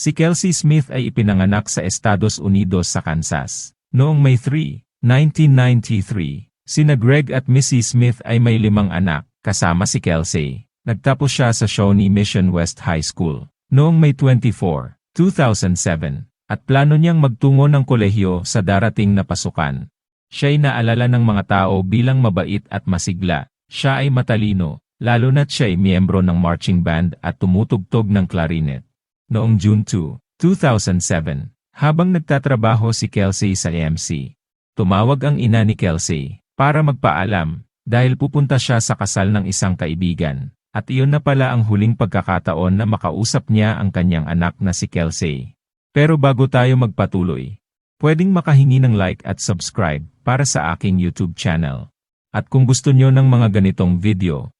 Si Kelsey Smith ay ipinanganak sa Estados Unidos sa Kansas. Noong May 3, 1993, sina Greg at Missy Smith ay may limang anak, kasama si Kelsey. Nagtapos siya sa Shawnee Mission West High School. Noong May 24, 2007, at plano niyang magtungo ng kolehiyo sa darating na pasukan. Siya'y naalala ng mga tao bilang mabait at masigla. Siya ay matalino, lalo na't siya'y miyembro ng marching band at tumutugtog ng clarinet. Noong June 2, 2007, habang nagtatrabaho si Kelsey sa MC, tumawag ang ina ni Kelsey para magpaalam dahil pupunta siya sa kasal ng isang kaibigan. At iyon na pala ang huling pagkakataon na makausap niya ang kanyang anak na si Kelsey. Pero bago tayo magpatuloy, pwedeng makahingi ng like at subscribe para sa aking YouTube channel. At kung gusto nyo ng mga ganitong video,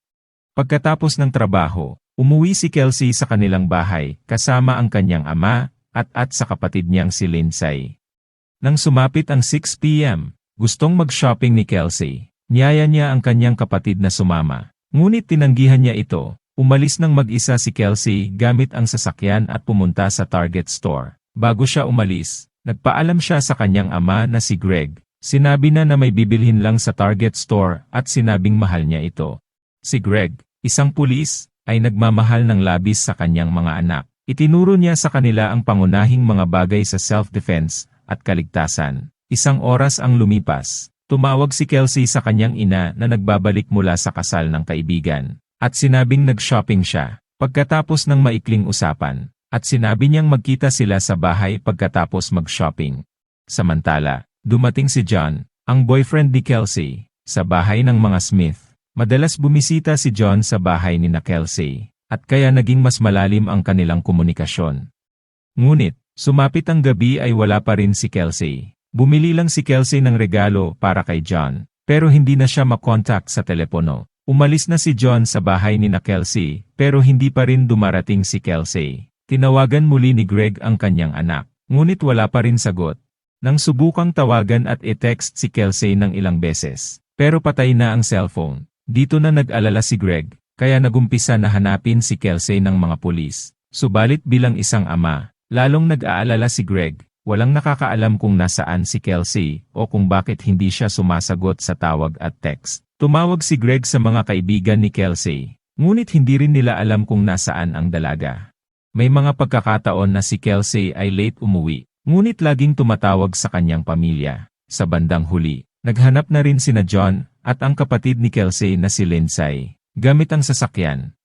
pagkatapos ng trabaho, Umuwi si Kelsey sa kanilang bahay kasama ang kanyang ama at at sa kapatid niyang si Lindsay. Nang sumapit ang 6pm, gustong mag-shopping ni Kelsey. Niyaya niya ang kanyang kapatid na sumama. Ngunit tinanggihan niya ito. Umalis ng mag-isa si Kelsey gamit ang sasakyan at pumunta sa Target store. Bago siya umalis, nagpaalam siya sa kanyang ama na si Greg. Sinabi na na may bibilhin lang sa Target store at sinabing mahal niya ito. Si Greg, isang pulis, ay nagmamahal ng labis sa kanyang mga anak. Itinuro niya sa kanila ang pangunahing mga bagay sa self-defense at kaligtasan. Isang oras ang lumipas. Tumawag si Kelsey sa kanyang ina na nagbabalik mula sa kasal ng kaibigan. At sinabing nag-shopping siya, pagkatapos ng maikling usapan. At sinabi niyang magkita sila sa bahay pagkatapos mag-shopping. Samantala, dumating si John, ang boyfriend ni Kelsey, sa bahay ng mga Smith. Madalas bumisita si John sa bahay ni na Kelsey, at kaya naging mas malalim ang kanilang komunikasyon. Ngunit, sumapit ang gabi ay wala pa rin si Kelsey. Bumili lang si Kelsey ng regalo para kay John, pero hindi na siya makontak sa telepono. Umalis na si John sa bahay ni na Kelsey, pero hindi pa rin dumarating si Kelsey. Tinawagan muli ni Greg ang kanyang anak, ngunit wala pa rin sagot. Nang subukang tawagan at i-text si Kelsey ng ilang beses, pero patay na ang cellphone. Dito na nag-alala si Greg, kaya nagumpisa na hanapin si Kelsey ng mga pulis. Subalit bilang isang ama, lalong nag-aalala si Greg, walang nakakaalam kung nasaan si Kelsey o kung bakit hindi siya sumasagot sa tawag at text. Tumawag si Greg sa mga kaibigan ni Kelsey, ngunit hindi rin nila alam kung nasaan ang dalaga. May mga pagkakataon na si Kelsey ay late umuwi, ngunit laging tumatawag sa kanyang pamilya. Sa bandang huli, naghanap na rin sina John at ang kapatid ni Kelsey na si Lindsay, gamit ang sasakyan.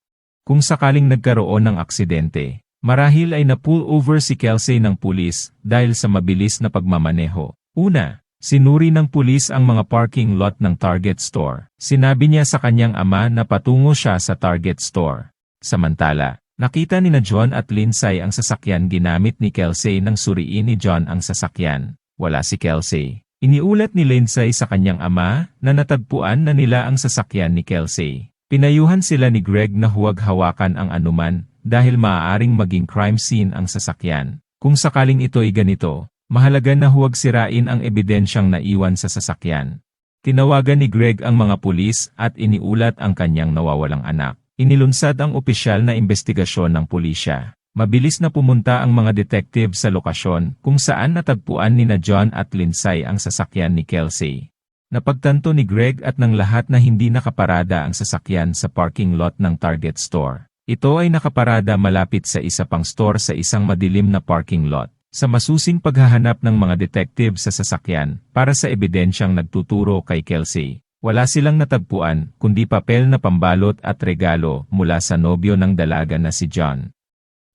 Kung sakaling nagkaroon ng aksidente, marahil ay na-pull over si Kelsey ng pulis dahil sa mabilis na pagmamaneho. Una, sinuri ng pulis ang mga parking lot ng Target store. Sinabi niya sa kanyang ama na patungo siya sa Target store. Samantala, nakita ni na John at Lindsay ang sasakyan ginamit ni Kelsey nang suriin ni John ang sasakyan. Wala si Kelsey. Iniulat ni Lindsay sa kanyang ama na natagpuan na nila ang sasakyan ni Kelsey. Pinayuhan sila ni Greg na huwag hawakan ang anuman dahil maaaring maging crime scene ang sasakyan. Kung sakaling ito ay ganito, mahalaga na huwag sirain ang ebidensyang naiwan sa sasakyan. Tinawagan ni Greg ang mga pulis at iniulat ang kanyang nawawalang anak. Inilunsad ang opisyal na investigasyon ng pulisya. Mabilis na pumunta ang mga detective sa lokasyon kung saan natagpuan ni na John at Lindsay ang sasakyan ni Kelsey. Napagtanto ni Greg at ng lahat na hindi nakaparada ang sasakyan sa parking lot ng Target store. Ito ay nakaparada malapit sa isa pang store sa isang madilim na parking lot. Sa masusing paghahanap ng mga detective sa sasakyan para sa ebidensyang nagtuturo kay Kelsey, wala silang natagpuan kundi papel na pambalot at regalo mula sa nobyo ng dalaga na si John.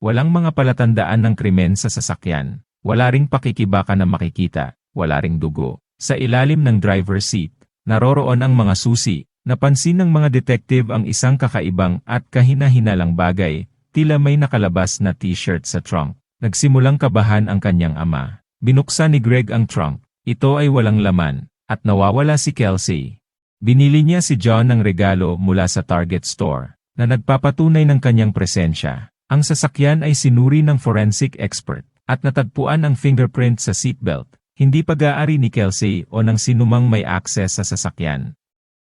Walang mga palatandaan ng krimen sa sasakyan. Wala ring pakikibaka na makikita. Wala ring dugo. Sa ilalim ng driver seat, naroroon ang mga susi. Napansin ng mga detective ang isang kakaibang at kahina-hinalang bagay, tila may nakalabas na t-shirt sa trunk. Nagsimulang kabahan ang kanyang ama. Binuksan ni Greg ang trunk. Ito ay walang laman, at nawawala si Kelsey. Binili niya si John ng regalo mula sa Target store, na nagpapatunay ng kanyang presensya. Ang sasakyan ay sinuri ng forensic expert at natagpuan ang fingerprint sa seatbelt, hindi pag-aari ni Kelsey o ng sinumang may access sa sasakyan.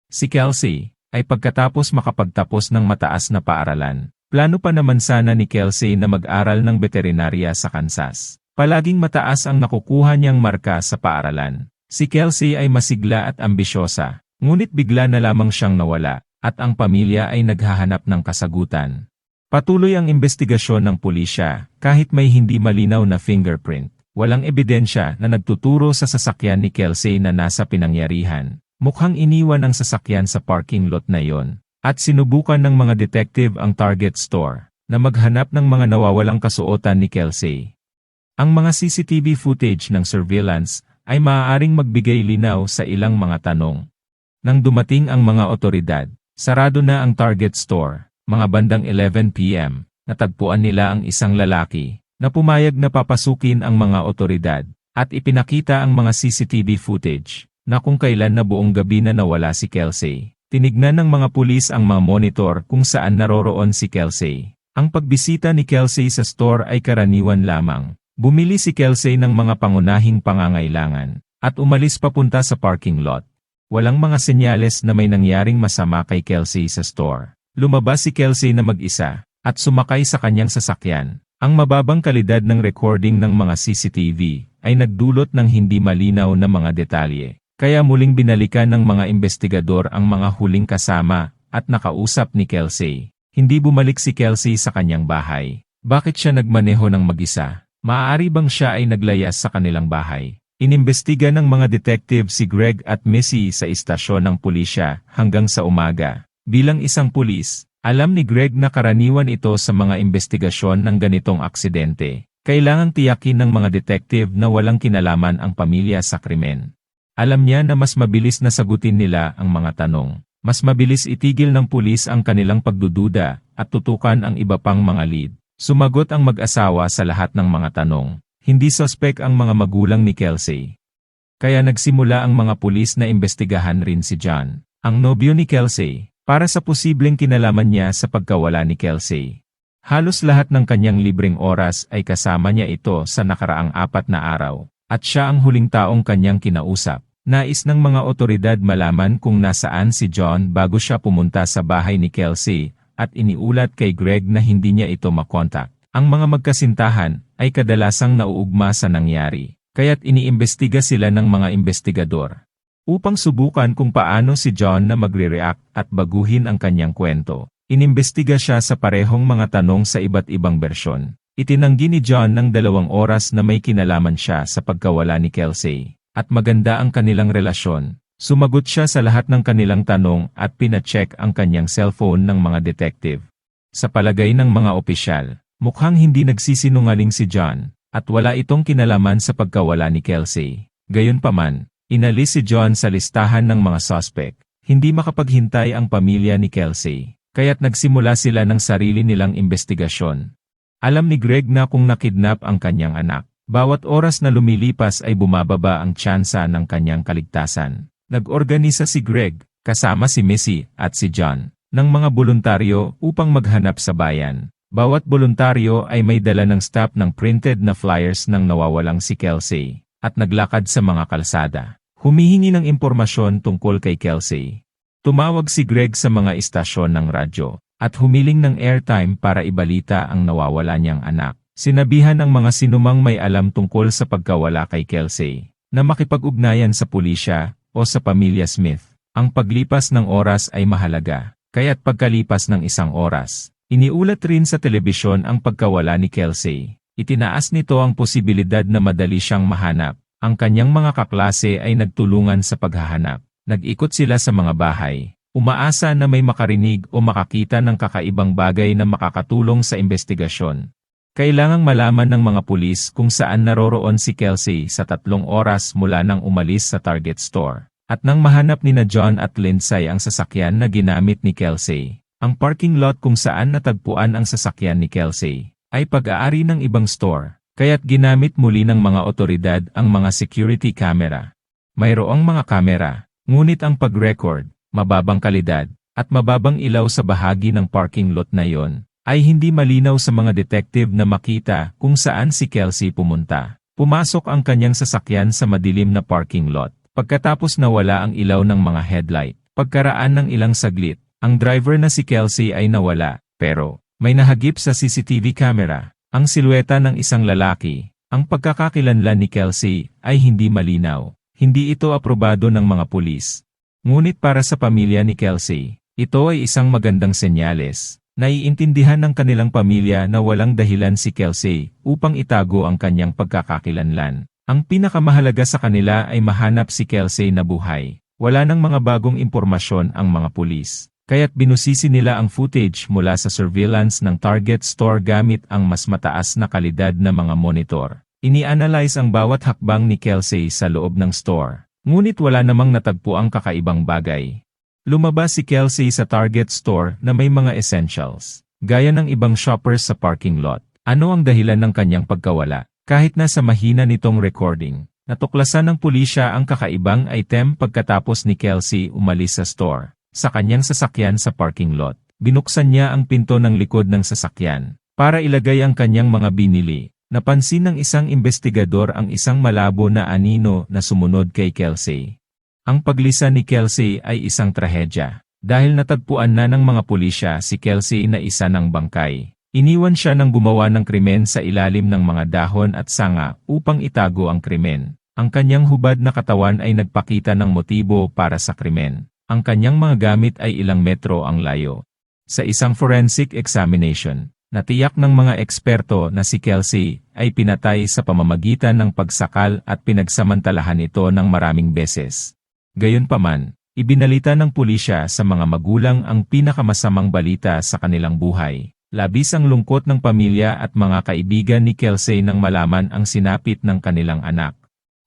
Si Kelsey ay pagkatapos makapagtapos ng mataas na paaralan, Plano pa naman sana ni Kelsey na mag-aral ng veterinarya sa Kansas. Palaging mataas ang nakukuha niyang marka sa paaralan. Si Kelsey ay masigla at ambisyosa, ngunit bigla na lamang siyang nawala, at ang pamilya ay naghahanap ng kasagutan. Patuloy ang investigasyon ng pulisya, kahit may hindi malinaw na fingerprint. Walang ebidensya na nagtuturo sa sasakyan ni Kelsey na nasa pinangyarihan. Mukhang iniwan ang sasakyan sa parking lot na yon. At sinubukan ng mga detective ang target store na maghanap ng mga nawawalang kasuotan ni Kelsey. Ang mga CCTV footage ng surveillance ay maaaring magbigay linaw sa ilang mga tanong. Nang dumating ang mga otoridad, sarado na ang target store, mga bandang 11pm, natagpuan nila ang isang lalaki na pumayag na papasukin ang mga otoridad at ipinakita ang mga CCTV footage na kung kailan na buong gabi na nawala si Kelsey. Tinignan ng mga pulis ang mga monitor kung saan naroroon si Kelsey. Ang pagbisita ni Kelsey sa store ay karaniwan lamang. Bumili si Kelsey ng mga pangunahing pangangailangan at umalis papunta sa parking lot. Walang mga senyales na may nangyaring masama kay Kelsey sa store. Lumabas si Kelsey na mag-isa at sumakay sa kanyang sasakyan. Ang mababang kalidad ng recording ng mga CCTV ay nagdulot ng hindi malinaw na mga detalye. Kaya muling binalikan ng mga investigador ang mga huling kasama at nakausap ni Kelsey. Hindi bumalik si Kelsey sa kanyang bahay. Bakit siya nagmaneho ng mag-isa? Maaari bang siya ay naglayas sa kanilang bahay? Inimbestiga ng mga detective si Greg at Missy sa istasyon ng pulisya hanggang sa umaga. Bilang isang pulis, alam ni Greg na karaniwan ito sa mga investigasyon ng ganitong aksidente. Kailangang tiyakin ng mga detective na walang kinalaman ang pamilya sa krimen. Alam niya na mas mabilis na sagutin nila ang mga tanong. Mas mabilis itigil ng pulis ang kanilang pagdududa at tutukan ang iba pang mga lead. Sumagot ang mag-asawa sa lahat ng mga tanong. Hindi suspect ang mga magulang ni Kelsey. Kaya nagsimula ang mga pulis na imbestigahan rin si John, ang nobyo ni Kelsey, para sa posibleng kinalaman niya sa pagkawala ni Kelsey. Halos lahat ng kanyang libreng oras ay kasama niya ito sa nakaraang apat na araw, at siya ang huling taong kanyang kinausap. Nais ng mga otoridad malaman kung nasaan si John bago siya pumunta sa bahay ni Kelsey, at iniulat kay Greg na hindi niya ito makontak. Ang mga magkasintahan ay kadalasang nauugma sa nangyari, kaya't iniimbestiga sila ng mga investigador upang subukan kung paano si John na magre-react at baguhin ang kanyang kwento. Inimbestiga siya sa parehong mga tanong sa iba't ibang bersyon. Itinanggi ni John ng dalawang oras na may kinalaman siya sa pagkawala ni Kelsey, at maganda ang kanilang relasyon. Sumagot siya sa lahat ng kanilang tanong at pinacheck ang kanyang cellphone ng mga detective. Sa palagay ng mga opisyal, mukhang hindi nagsisinungaling si John, at wala itong kinalaman sa pagkawala ni Kelsey. Gayunpaman, Inalis si John sa listahan ng mga suspect. Hindi makapaghintay ang pamilya ni Kelsey, kaya't nagsimula sila ng sarili nilang investigasyon. Alam ni Greg na kung nakidnap ang kanyang anak, bawat oras na lumilipas ay bumababa ang tsansa ng kanyang kaligtasan. Nag-organisa si Greg, kasama si Missy at si John, ng mga voluntaryo upang maghanap sa bayan. Bawat voluntaryo ay may dala ng stop ng printed na flyers ng nawawalang si Kelsey, at naglakad sa mga kalsada. Humihingi ng impormasyon tungkol kay Kelsey. Tumawag si Greg sa mga istasyon ng radyo, at humiling ng airtime para ibalita ang nawawala niyang anak. Sinabihan ng mga sinumang may alam tungkol sa pagkawala kay Kelsey, na makipag-ugnayan sa pulisya o sa pamilya Smith. Ang paglipas ng oras ay mahalaga, kaya't pagkalipas ng isang oras, iniulat rin sa telebisyon ang pagkawala ni Kelsey. Itinaas nito ang posibilidad na madali siyang mahanap ang kanyang mga kaklase ay nagtulungan sa paghahanap. Nag-ikot sila sa mga bahay. Umaasa na may makarinig o makakita ng kakaibang bagay na makakatulong sa investigasyon. Kailangang malaman ng mga pulis kung saan naroroon si Kelsey sa tatlong oras mula nang umalis sa Target store. At nang mahanap ni na John at Lindsay ang sasakyan na ginamit ni Kelsey, ang parking lot kung saan natagpuan ang sasakyan ni Kelsey, ay pag-aari ng ibang store. Kaya't ginamit muli ng mga otoridad ang mga security camera. Mayroong mga kamera, ngunit ang pag-record, mababang kalidad, at mababang ilaw sa bahagi ng parking lot na yon, ay hindi malinaw sa mga detective na makita kung saan si Kelsey pumunta. Pumasok ang kanyang sasakyan sa madilim na parking lot. Pagkatapos nawala ang ilaw ng mga headlight, pagkaraan ng ilang saglit, ang driver na si Kelsey ay nawala, pero May nahagip sa CCTV camera, ang silweta ng isang lalaki. Ang pagkakakilanlan ni Kelsey ay hindi malinaw. Hindi ito aprobado ng mga pulis. Ngunit para sa pamilya ni Kelsey, ito ay isang magandang senyales. Naiintindihan ng kanilang pamilya na walang dahilan si Kelsey upang itago ang kanyang pagkakakilanlan. Ang pinakamahalaga sa kanila ay mahanap si Kelsey na buhay. Wala nang mga bagong impormasyon ang mga pulis. Kaya't binusisi nila ang footage mula sa surveillance ng Target store gamit ang mas mataas na kalidad na mga monitor. Ini-analyze ang bawat hakbang ni Kelsey sa loob ng store. Ngunit wala namang natagpo ang kakaibang bagay. Lumabas si Kelsey sa Target store na may mga essentials, gaya ng ibang shoppers sa parking lot. Ano ang dahilan ng kanyang pagkawala? Kahit na sa mahina nitong recording, natuklasan ng pulisya ang kakaibang item pagkatapos ni Kelsey umalis sa store. Sa kanyang sasakyan sa parking lot, binuksan niya ang pinto ng likod ng sasakyan para ilagay ang kanyang mga binili. Napansin ng isang investigador ang isang malabo na anino na sumunod kay Kelsey. Ang paglisa ni Kelsey ay isang trahedya. Dahil natagpuan na ng mga pulisya si Kelsey na isa ng bangkay. Iniwan siya ng gumawa ng krimen sa ilalim ng mga dahon at sanga upang itago ang krimen. Ang kanyang hubad na katawan ay nagpakita ng motibo para sa krimen. Ang kanyang mga gamit ay ilang metro ang layo. Sa isang forensic examination, natiyak ng mga eksperto na si Kelsey ay pinatay sa pamamagitan ng pagsakal at pinagsamantalahan ito ng maraming beses. Gayunpaman, ibinalita ng pulisya sa mga magulang ang pinakamasamang balita sa kanilang buhay. Labis ang lungkot ng pamilya at mga kaibigan ni Kelsey nang malaman ang sinapit ng kanilang anak.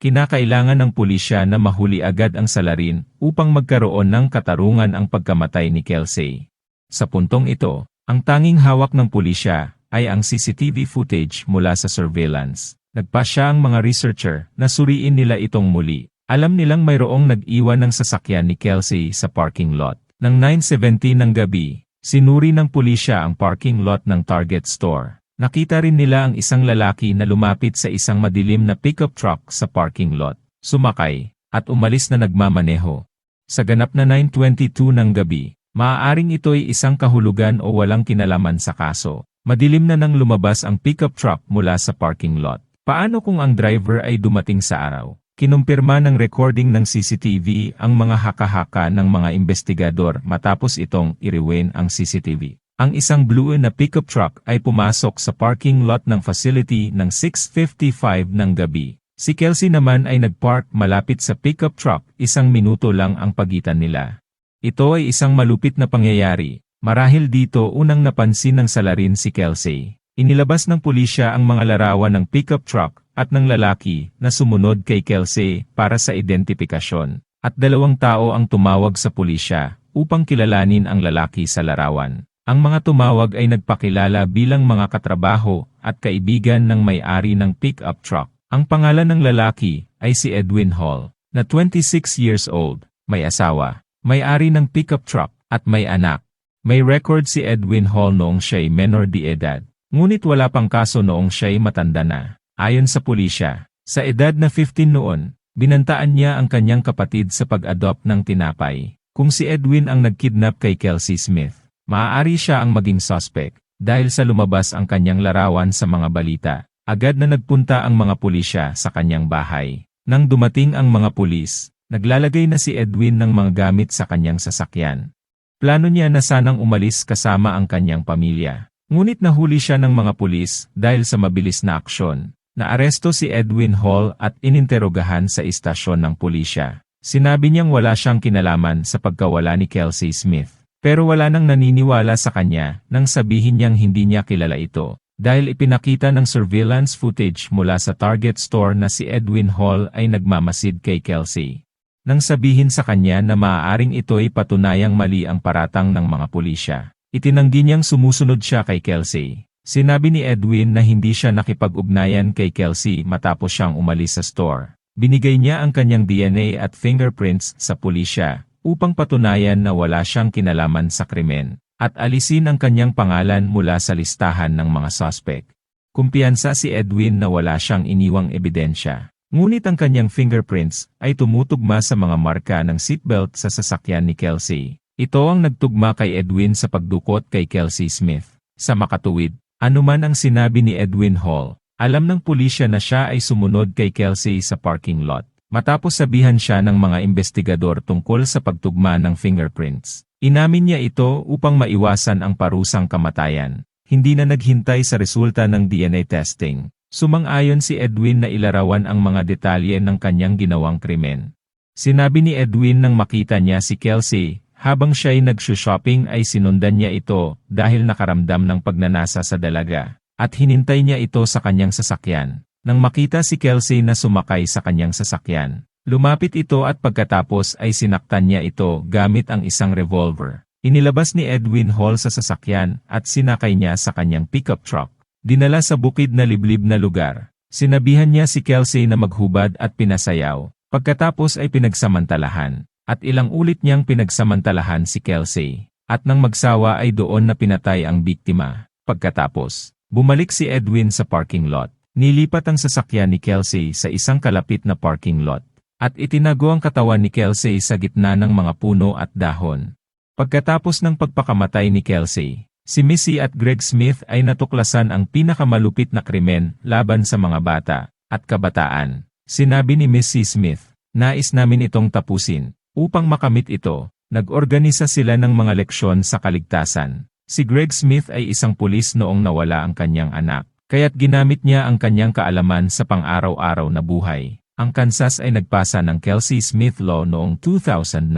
Kinakailangan ng pulisya na mahuli agad ang salarin upang magkaroon ng katarungan ang pagkamatay ni Kelsey. Sa puntong ito, ang tanging hawak ng pulisya ay ang CCTV footage mula sa surveillance. Nagpasya ang mga researcher na suriin nila itong muli. Alam nilang mayroong nag-iwan ng sasakyan ni Kelsey sa parking lot. Nang 9.17 ng gabi, Sinuri ng pulisya ang parking lot ng Target store. Nakita rin nila ang isang lalaki na lumapit sa isang madilim na pickup truck sa parking lot, sumakay, at umalis na nagmamaneho. Sa ganap na 9.22 ng gabi, maaaring ito'y isang kahulugan o walang kinalaman sa kaso. Madilim na nang lumabas ang pickup truck mula sa parking lot. Paano kung ang driver ay dumating sa araw? Kinumpirma ng recording ng CCTV ang mga haka-haka ng mga investigador matapos itong iriwin ang CCTV. Ang isang blue na pickup truck ay pumasok sa parking lot ng facility ng 6.55 ng gabi. Si Kelsey naman ay nagpark malapit sa pickup truck, isang minuto lang ang pagitan nila. Ito ay isang malupit na pangyayari. Marahil dito unang napansin ng salarin si Kelsey. Inilabas ng pulisya ang mga larawan ng pickup truck at ng lalaki na sumunod kay Kelsey para sa identifikasyon, at dalawang tao ang tumawag sa pulisya upang kilalanin ang lalaki sa larawan. Ang mga tumawag ay nagpakilala bilang mga katrabaho at kaibigan ng may-ari ng pickup truck. Ang pangalan ng lalaki ay si Edwin Hall, na 26 years old, may asawa, may-ari ng pickup truck, at may anak. May record si Edwin Hall noong siya'y menor di edad, ngunit wala pang kaso noong siya'y matanda na. Ayon sa pulisya, sa edad na 15 noon, binantaan niya ang kanyang kapatid sa pag-adopt ng tinapay. Kung si Edwin ang nagkidnap kay Kelsey Smith, maaari siya ang maging suspect dahil sa lumabas ang kanyang larawan sa mga balita. Agad na nagpunta ang mga pulisya sa kanyang bahay. Nang dumating ang mga pulis, naglalagay na si Edwin ng mga gamit sa kanyang sasakyan. Plano niya na sanang umalis kasama ang kanyang pamilya. Ngunit nahuli siya ng mga pulis dahil sa mabilis na aksyon. Naaresto si Edwin Hall at ininterogahan sa istasyon ng pulisya. Sinabi niyang wala siyang kinalaman sa pagkawala ni Kelsey Smith. Pero wala nang naniniwala sa kanya nang sabihin niyang hindi niya kilala ito. Dahil ipinakita ng surveillance footage mula sa Target store na si Edwin Hall ay nagmamasid kay Kelsey. Nang sabihin sa kanya na maaaring ito'y patunayang mali ang paratang ng mga pulisya. Itinanggi niyang sumusunod siya kay Kelsey. Sinabi ni Edwin na hindi siya nakipag-ugnayan kay Kelsey matapos siyang umalis sa store. Binigay niya ang kanyang DNA at fingerprints sa pulisya upang patunayan na wala siyang kinalaman sa krimen at alisin ang kanyang pangalan mula sa listahan ng mga suspect. Kumpiyansa si Edwin na wala siyang iniwang ebidensya. Ngunit ang kanyang fingerprints ay tumutugma sa mga marka ng seatbelt sa sasakyan ni Kelsey. Ito ang nagtugma kay Edwin sa pagdukot kay Kelsey Smith. Sa makatuwid, anuman ang sinabi ni Edwin Hall, alam ng pulisya na siya ay sumunod kay Kelsey sa parking lot. Matapos sabihan siya ng mga investigador tungkol sa pagtugma ng fingerprints. Inamin niya ito upang maiwasan ang parusang kamatayan. Hindi na naghintay sa resulta ng DNA testing. Sumang-ayon si Edwin na ilarawan ang mga detalye ng kanyang ginawang krimen. Sinabi ni Edwin nang makita niya si Kelsey, habang siya'y nag-shopping ay sinundan niya ito dahil nakaramdam ng pagnanasa sa dalaga, at hinintay niya ito sa kanyang sasakyan. Nang makita si Kelsey na sumakay sa kanyang sasakyan, lumapit ito at pagkatapos ay sinaktan niya ito gamit ang isang revolver. Inilabas ni Edwin Hall sa sasakyan at sinakay niya sa kanyang pickup truck. Dinala sa bukid na liblib na lugar. Sinabihan niya si Kelsey na maghubad at pinasayaw. Pagkatapos ay pinagsamantalahan. At ilang ulit niyang pinagsamantalahan si Kelsey. At nang magsawa ay doon na pinatay ang biktima. Pagkatapos, bumalik si Edwin sa parking lot. Nilipat ang sasakyan ni Kelsey sa isang kalapit na parking lot. At itinago ang katawan ni Kelsey sa gitna ng mga puno at dahon. Pagkatapos ng pagpakamatay ni Kelsey, Si Missy at Greg Smith ay natuklasan ang pinakamalupit na krimen laban sa mga bata at kabataan. Sinabi ni Missy Smith, nais namin itong tapusin. Upang makamit ito, nag-organisa sila ng mga leksyon sa kaligtasan. Si Greg Smith ay isang pulis noong nawala ang kanyang anak, kaya't ginamit niya ang kanyang kaalaman sa pang-araw-araw na buhay. Ang Kansas ay nagpasa ng Kelsey Smith Law noong 2009.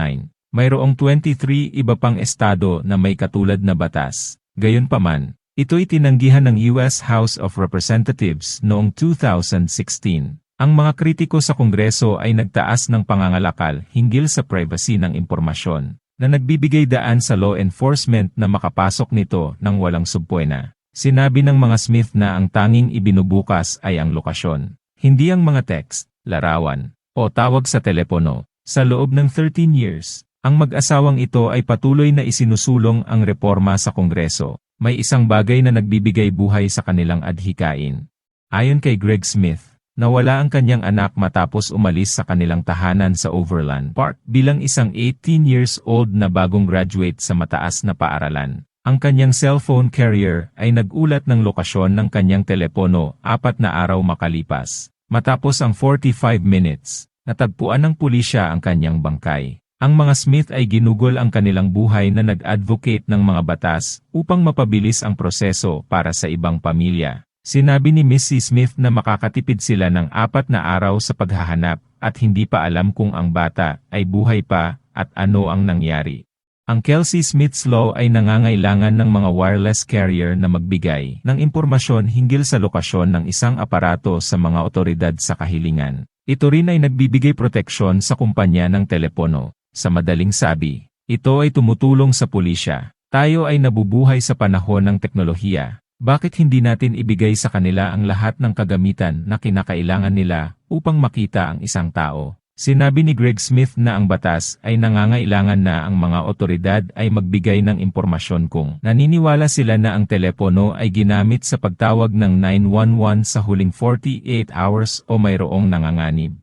Mayroong 23 iba pang estado na may katulad na batas. Gayunpaman, ito'y tinanggihan ng US House of Representatives noong 2016. Ang mga kritiko sa Kongreso ay nagtaas ng pangangalakal hinggil sa privacy ng impormasyon, na nagbibigay daan sa law enforcement na makapasok nito ng walang subpuena. Sinabi ng mga Smith na ang tanging ibinubukas ay ang lokasyon, hindi ang mga text, larawan, o tawag sa telepono. Sa loob ng 13 years, ang mag-asawang ito ay patuloy na isinusulong ang reforma sa Kongreso. May isang bagay na nagbibigay buhay sa kanilang adhikain. Ayon kay Greg Smith, nawala ang kanyang anak matapos umalis sa kanilang tahanan sa Overland Park bilang isang 18 years old na bagong graduate sa mataas na paaralan. Ang kanyang cellphone carrier ay nagulat ng lokasyon ng kanyang telepono apat na araw makalipas. Matapos ang 45 minutes, natagpuan ng pulisya ang kanyang bangkay. Ang mga Smith ay ginugol ang kanilang buhay na nag-advocate ng mga batas upang mapabilis ang proseso para sa ibang pamilya. Sinabi ni Mrs. Smith na makakatipid sila ng apat na araw sa paghahanap at hindi pa alam kung ang bata ay buhay pa at ano ang nangyari. Ang Kelsey Smith's Law ay nangangailangan ng mga wireless carrier na magbigay ng impormasyon hinggil sa lokasyon ng isang aparato sa mga otoridad sa kahilingan. Ito rin ay nagbibigay proteksyon sa kumpanya ng telepono. Sa madaling sabi, ito ay tumutulong sa pulisya. Tayo ay nabubuhay sa panahon ng teknolohiya. Bakit hindi natin ibigay sa kanila ang lahat ng kagamitan na kinakailangan nila upang makita ang isang tao? Sinabi ni Greg Smith na ang batas ay nangangailangan na ang mga otoridad ay magbigay ng impormasyon kung naniniwala sila na ang telepono ay ginamit sa pagtawag ng 911 sa huling 48 hours o mayroong nanganganib.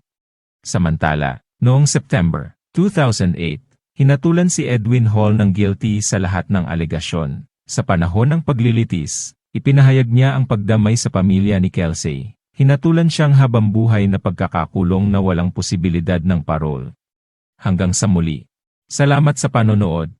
Samantala, noong September, 2008, hinatulan si Edwin Hall ng guilty sa lahat ng alegasyon. Sa panahon ng paglilitis, ipinahayag niya ang pagdamay sa pamilya ni Kelsey. Hinatulan siyang habang buhay na pagkakakulong na walang posibilidad ng parol. Hanggang sa muli. Salamat sa panonood.